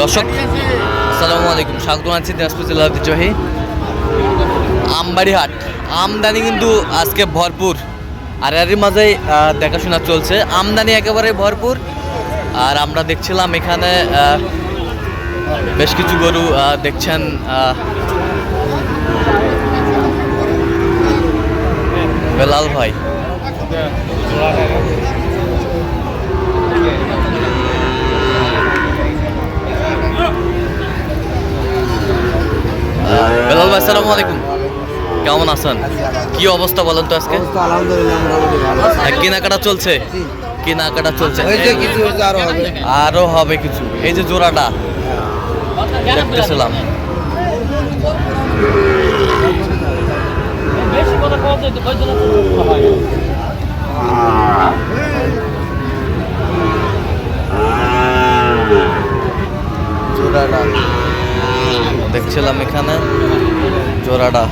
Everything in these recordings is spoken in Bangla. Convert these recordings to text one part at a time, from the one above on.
দর্শক আসসালামু আলাইকুম। স্বাগত আছি দিনাজপুর জেলার ঐতিহ্যবাহী আমবাড়ি হাট আমদানি কিন্তু আজকে ভরপুর। আর এর মাঝে দেখাশোনা চলছে। আমদানি একেবারে ভরপুর। আর আমরা দেখছিলাম এখানে বেশ কিছু গরু দেখছেন বেলাল ভাই। আসসালামু আলাইকুম। কেমন আছেন? কি অবস্থা বলেন তো আজকে? কেনাকাটা চলছে? কেনাকাটা চলছে। কিছু আরও হবে। কিছু। এই যে জোড়াটা দেখতেছিলাম দেখছিলাম এখানে জোড়াটা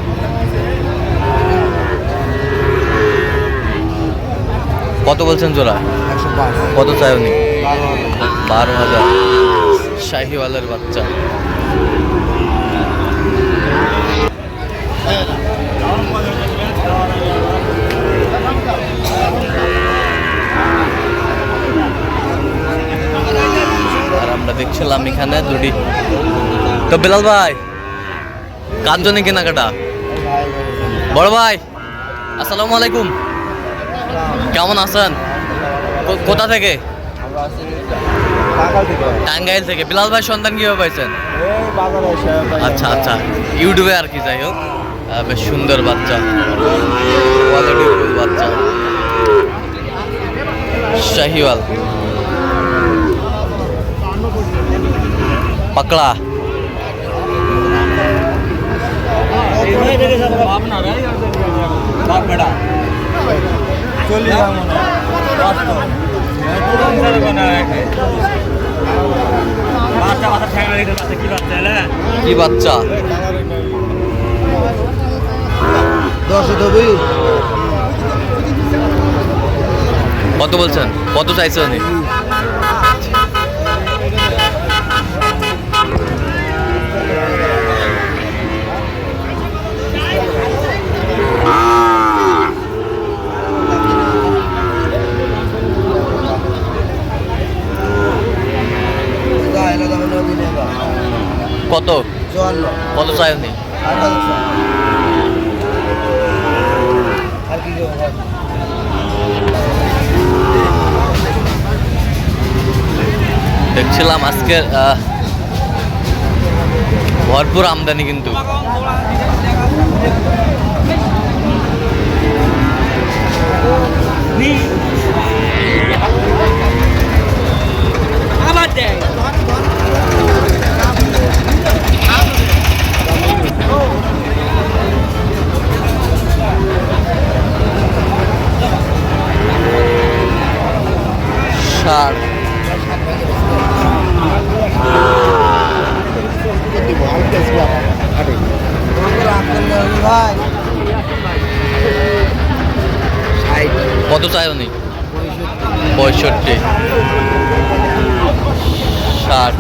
কত বলছেন জোড়া? কত চাই উনি? বারো হাজার। শাহিওয়ালের বাচ্চা। আর আমরা দেখছিলাম এখানে দুটি। তো বেলাল ভাই কার জন্য কেনাকাটা। বড় ভাই, আসসালামু আলাইকুম। কেমন আছেন? কোথা থেকে? টাঙ্গাইল থেকে। বিলাল ভাই সন্তান কীভাবে পাইছেন? আচ্ছা আচ্ছা। ইউটিউবে আর কি, যাই হোক। বেশ সুন্দর বাচ্চা। বাচ্চা। শাহিওয়াল। পাকড়া চল্লিশ দাম মনে হয়। কি বাচ্চা? দশ দেবই কত বলছেন? কত চাইছেন উনি এলো দাম নদী নেই কত চুয়ান্ন কি করব? দেখছিলাম আজকের ভরপুর আমদানি কিন্তু ষাট কত চায় উনি? পঁয়ষট্টি। ষাট।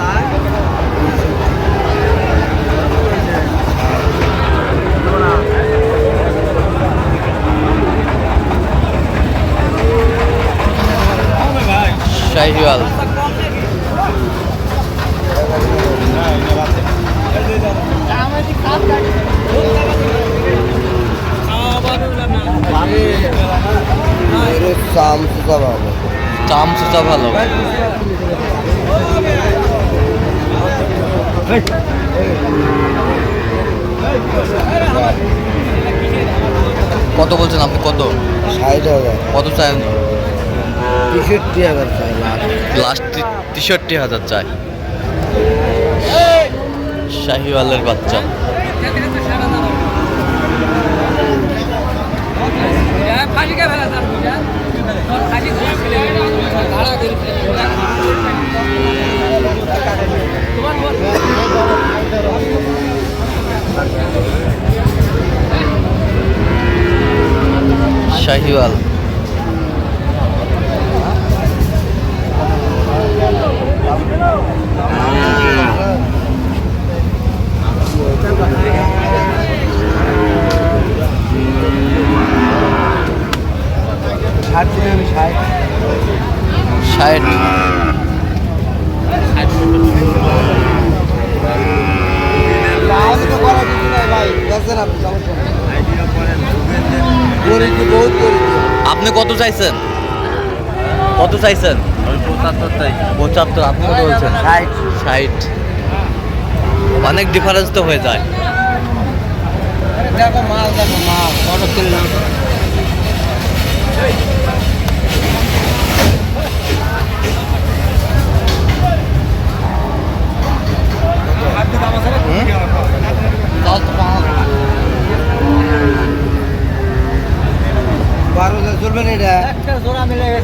শাহিওয়াল। চাম সুতা ভালো। কত বলছেন আপনি? কত? ষাট হাজার। কত চাই তেষট্টি হাজার চাই লাস্ট। তেষট্টি হাজার চাই। শাহিওয়ালের বাচ্চা। শাহিওয়াল। আপনি কত চাইছেন? কত চাইছেন? পঁচাত্তর আপনি কত বলছেন ষাট। ষাট। অনেক ডিফারেন্স তো হয়ে যায়। দেখো মাল দেখো মাল কত কিনলাম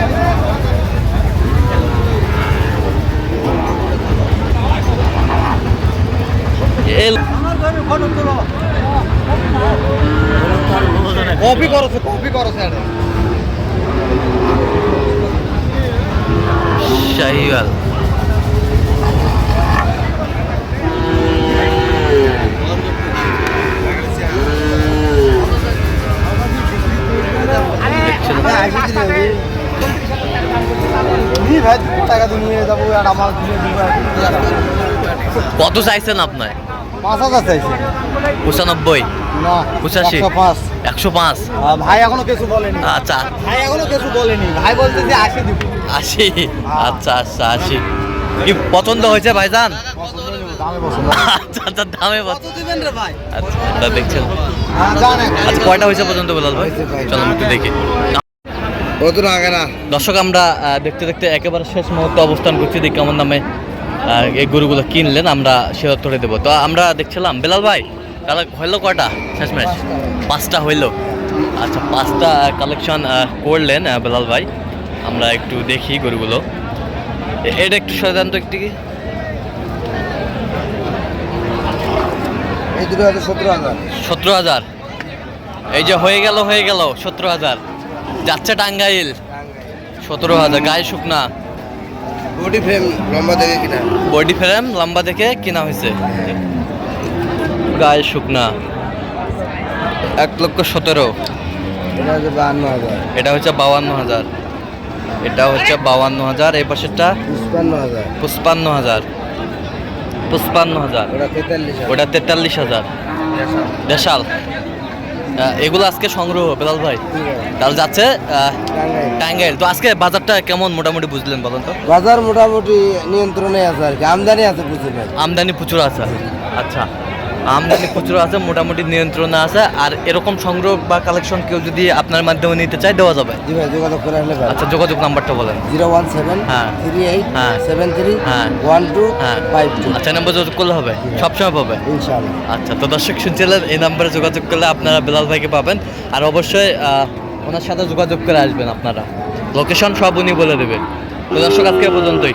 Vai, vai, vai. কত চাইছেন আপনার? পাঁচ হাজার চাইছে। পঁচানব্বই? না পঁচাশি? একশো পাঁচ। ভাই এখনও কিছু বলেনি। আচ্ছা। ভাই এখনও কিছু বলেনি। ভাই বলতে যে আশি দিব। আশি? আচ্ছা আচ্ছা আশি। কি পছন্দ হয়েছে ভাইজান? দামে আচ্ছা আচ্ছা দামে ভাই? আচ্ছা দেখছেন। হ্যাঁ আচ্ছা কয়টা হয়েছে পর্যন্ত বেলাল ভাই। চলো একটু দেখি। দর্শক আমরা দেখতে দেখতে একেবারে শেষ মুহূর্তে অবস্থান করছি। দেখি কেমন আহ, এই গরুগুলো কিনলেন আমরা সে উত্তরে দেবো। তো আমরা দেখছিলাম বেলাল ভাই তাহলে হইল কটা শেষ ম্যাচ পাঁচটা হইল। আচ্ছা পাঁচটা কালেকশন করলেন বেলাল ভাই। আমরা একটু দেখি গরুগুলো। এটা একটু সদান তো একটু কি? সতেরো হাজার। এই যে হয়ে গেল হয়ে গেল সতেরো হাজার। যাচ্ছে টাঙ্গাইল। সতেরো হাজার গায়ে শুকনা। বডি ফ্রেম লম্বা দেখে কিনা? বডি ফ্রেম লম্বা দেখে কেনা হয়েছে? গায়ে শুকনা। এক লক্ষ সতেরো। এটা হচ্ছে বাহান্ন হাজার। এটা হচ্ছে বাউান্ন হাজার। এটা হচ্ছে বাউান্ন হাজার এই পাশেরটা পঁচপান্ন হাজার। পুষ্পান্ন হাজার। পুষ্পান্ন হাজার। ওটা তেতাল্লিশ হাজার। দেশাল। এগুলো আজকে সংগ্রহ বেলাল ভাই। তাহলে যাচ্ছে আহ, টাঙ্গাইল। তো আজকে বাজারটা কেমন মোটামুটি বুঝলেন বলেন তো? বাজার মোটামুটি নিয়ন্ত্রণে আছে আর কি আমদানি আছে বুঝলেন আমদানি প্রচুর আছে। আচ্ছা। আমদানি প্রচুর আছে মোটামুটি নিয়ন্ত্রণে আছে আর এরকম সংগ্রহ বা কালেকশন কেউ যদি আপনার মাধ্যমে নিতে চায় দেওয়া যাবে। জি ভাই যোগাযোগ করে আসলে আচ্ছা যোগাযোগ নাম্বারটা বলেন। জিরো ওয়ান সেভেন হ্যাঁ। থ্রি এইট হ্যাঁ। সেভেন থ্রি হ্যাঁ। ওয়ান টু হ্যাঁ। Five two. আচ্ছা নাম্বার যোগাযোগ করলে হবে? সবসময় পাবে? ইনশাআল্লাহ। আচ্ছা তো দর্শক শুনছিলেন এই নাম্বারে যোগাযোগ করলে আপনারা বেলাল ভাইকে পাবেন। আর অবশ্যই ওনার সাথে যোগাযোগ করে আসবেন আপনারা। লোকেশন সব উনি বলে দেবেন। তো দর্শক আজকে পর্যন্তই।